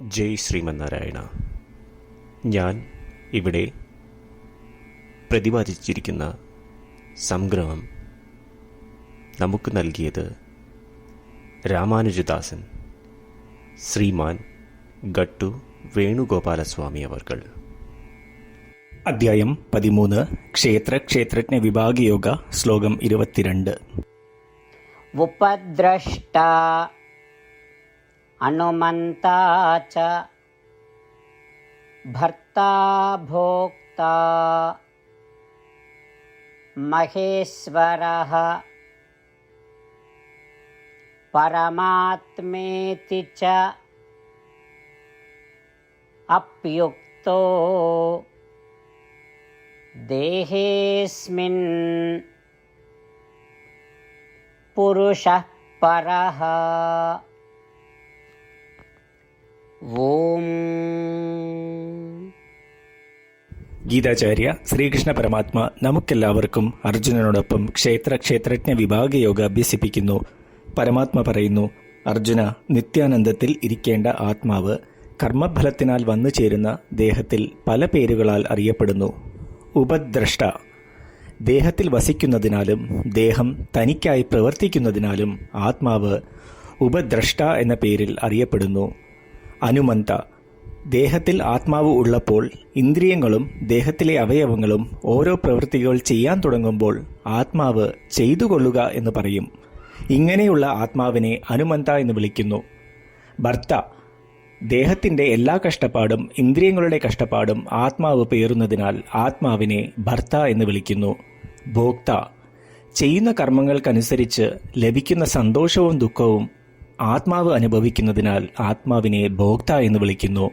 ജയ് ശ്രീമന്നാരായണ. ഞാൻ ഇവിടെ പ്രതിപാദിച്ചിരിക്കുന്ന സംഗ്രഹം നമുക്ക് നൽകിയത് രാമാനുജദാസൻ ശ്രീമാൻ ഗട്ടു വേണുഗോപാലസ്വാമി അവർകൾ. അധ്യായം പതിമൂന്ന് ക്ഷേത്ര ക്ഷേത്രജ്ഞ വിഭാഗയോഗ ശ്ലോകം ഇരുപത്തിരണ്ട്. ഉപദ്രഷ്ട अनुमन्ता च भर्ता भोक्ता महेश्वरः परमात्मेति च अप्युक्तो देहेऽस्मिन् पुरुषः परः। ॐ ഗീതാചാര്യ ശ്രീകൃഷ്ണ പരമാത്മ നമുക്കെല്ലാവർക്കും അർജുനനോടൊപ്പം ക്ഷേത്ര ക്ഷേത്രജ്ഞ വിഭാഗ യോഗ അഭ്യസിപ്പിക്കുന്നു. പരമാത്മ പറയുന്നു അർജുന നിത്യാനന്ദത്തിൽ ഇരിക്കേണ്ട ആത്മാവ് കർമ്മഫലത്തിനാൽ വന്നു ചേരുന്ന ദേഹത്തിൽ പല പേരുകളാൽ അറിയപ്പെടുന്നു. ഉപദ്രഷ്ട ദേഹത്തിൽ വസിക്കുന്നതിനാലും ദേഹം തനിക്കായി പ്രവർത്തിക്കുന്നതിനാലും ആത്മാവ് ഉപദ്രഷ്ട എന്ന പേരിൽ അറിയപ്പെടുന്നു. അനുമന്ത. ദേഹത്തിൽ ആത്മാവ് ഉള്ളപ്പോൾ ഇന്ദ്രിയങ്ങളും ദേഹത്തിലെ അവയവങ്ങളും ഓരോ പ്രവൃത്തികൾ ചെയ്യാൻ തുടങ്ങുമ്പോൾ ആത്മാവ് ചെയ്തുകൊള്ളുക എന്ന് പറയും. ഇങ്ങനെയുള്ള ആത്മാവിനെ അനുമന്ത എന്ന് വിളിക്കുന്നു. ഭർത്ത. ദേഹത്തിന്റെ എല്ലാ കഷ്ടപ്പാടും ഇന്ദ്രിയങ്ങളുടെ കഷ്ടപ്പാടും ആത്മാവ് പേറുന്നതിനാൽ ആത്മാവിനെ ഭർത്ത എന്ന് വിളിക്കുന്നു. ഭോക്ത. ചെയ്യുന്ന കർമ്മങ്ങൾക്കനുസരിച്ച് ലഭിക്കുന്ന സന്തോഷവും ദുഃഖവും ആത്മാവ് അനുഭവിക്കുന്നതിനാൽ ആത്മാവിനെ ഭോക്ത എന്ന് വിളിക്കുന്നു.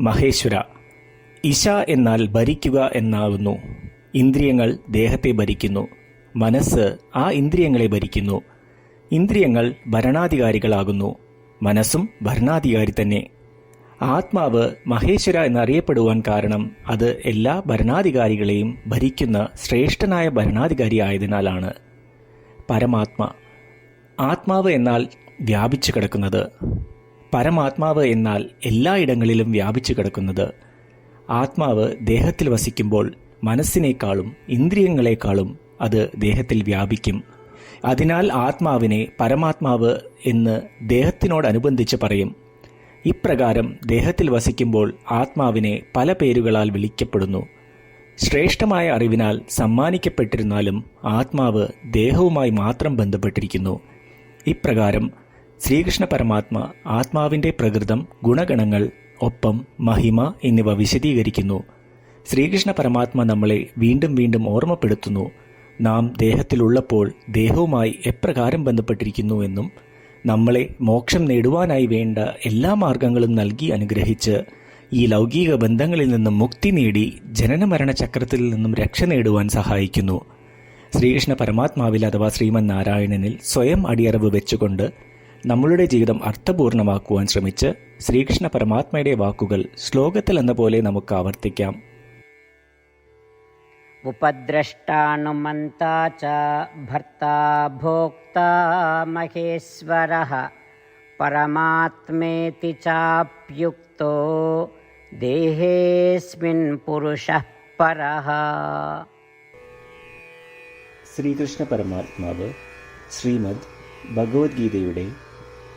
മഹേശ്വര ഇശ എന്നാൽ ഭരിക്കുക എന്നാവുന്നു. ഇന്ദ്രിയങ്ങൾ ദേഹത്തെ ഭരിക്കുന്നു. മനസ്സ് ആ ഇന്ദ്രിയങ്ങളെ ഭരിക്കുന്നു. ഇന്ദ്രിയങ്ങൾ ഭരണാധികാരികളാകുന്നു. മനസ്സും ഭരണാധികാരി തന്നെ. ആത്മാവ് മഹേശ്വര എന്നറിയപ്പെടുവാൻ കാരണം അത് എല്ലാ ഭരണാധികാരികളെയും ഭരിക്കുന്ന ശ്രേഷ്ഠനായ ഭരണാധികാരി ആയതിനാലാണ്. പരമാത്മ ആത്മാവ് എന്നാൽ വ്യാപിച്ചു കിടക്കുന്നത്. പരമാത്മാവ് എന്നാൽ എല്ലായിടങ്ങളിലും വ്യാപിച്ചു കിടക്കുന്നത്. ആത്മാവ് ദേഹത്തിൽ വസിക്കുമ്പോൾ മനസ്സിനേക്കാളും ഇന്ദ്രിയങ്ങളെക്കാളും അത് ദേഹത്തിൽ വ്യാപിക്കും. അതിനാൽ ആത്മാവിനെ പരമാത്മാവ് എന്ന് ദേഹത്തിനോടനുബന്ധിച്ച് പറയും. ഇപ്രകാരം ദേഹത്തിൽ വസിക്കുമ്പോൾ ആത്മാവിനെ പല പേരുകളാൽ വിളിക്കപ്പെടുന്നു. ശ്രേഷ്ഠമായ അറിവിനാൽ സമ്മാനിക്കപ്പെട്ടിരുന്നാലും ആത്മാവ് ദേഹവുമായി മാത്രം ബന്ധപ്പെട്ടിരിക്കുന്നു. ഇപ്രകാരം ശ്രീകൃഷ്ണ പരമാത്മ ആത്മാവിന്റെ പ്രകൃതം ഗുണഗണങ്ങൾ ഒപ്പം മഹിമ എന്നിവ വിശദീകരിക്കുന്നു. ശ്രീകൃഷ്ണ പരമാത്മ നമ്മളെ വീണ്ടും വീണ്ടും ഓർമ്മപ്പെടുത്തുന്നു. നാം ദേഹത്തിലുള്ളപ്പോൾ ദേഹവുമായി എപ്രകാരം ബന്ധപ്പെട്ടിരിക്കുന്നു എന്നും നമ്മളെ മോക്ഷം നേടുവാനായി വേണ്ട എല്ലാ മാർഗങ്ങളും നൽകി അനുഗ്രഹിച്ച് ഈ ലൗകിക ബന്ധങ്ങളിൽ നിന്നും മുക്തി നേടി ജനനമരണ ചക്രത്തിൽ നിന്നും രക്ഷ നേടുവാൻ സഹായിക്കുന്നു. ശ്രീകൃഷ്ണ പരമാത്മാവിൽ അഥവാ ശ്രീമൻ നാരായണനിൽ സ്വയം അടിയറവ് വെച്ചുകൊണ്ട് നമ്മളുടെ ജീവിതം അർത്ഥപൂർണമാക്കുവാൻ ശ്രമിച്ച് ശ്രീകൃഷ്ണ പരമാത്മയുടെ വാക്കുകൾ ശ്ലോകത്തിൽ എന്ന പോലെ നമുക്ക് ആവർത്തിക്കാം. ഉപദ്രഷ്ടാനുമന്താ ച ഭർത്താ ഭോക്താ മഹേശ്വര പരമാത്മേതി ചാപ്യുക്തോ ദേഹേസ്മിൻ പുരുഷ പരഹ ശ്രീകൃഷ്ണ പരമാത്മാവ് ശ്രീമദ് ഭഗവത്ഗീതയുടെ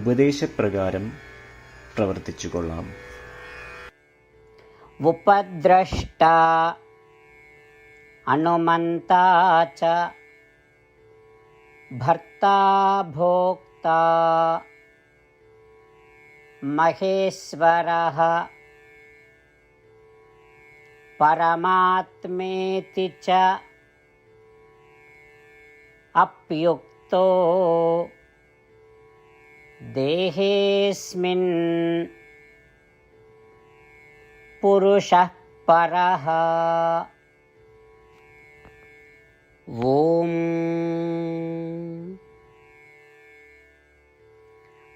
ഉപദേശപ്രകാരം പ്രവർത്തിച്ചു കൊള്ളാം उपद्रष्टा अनुमन्ता च भर्ता भोक्ता महेश्वरः परमात्मेति च अप्युक्तो देहेऽस्मिन् पुरुषः परः। ॐ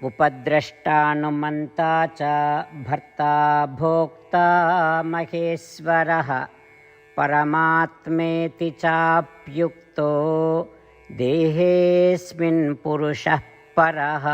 उपद्रष्टानुमन्ता च भर्ता भोक्ता महेश्वरः। परमात्मेति चाप्युक्तो देहेऽस्मिन् पुरुषः పరహ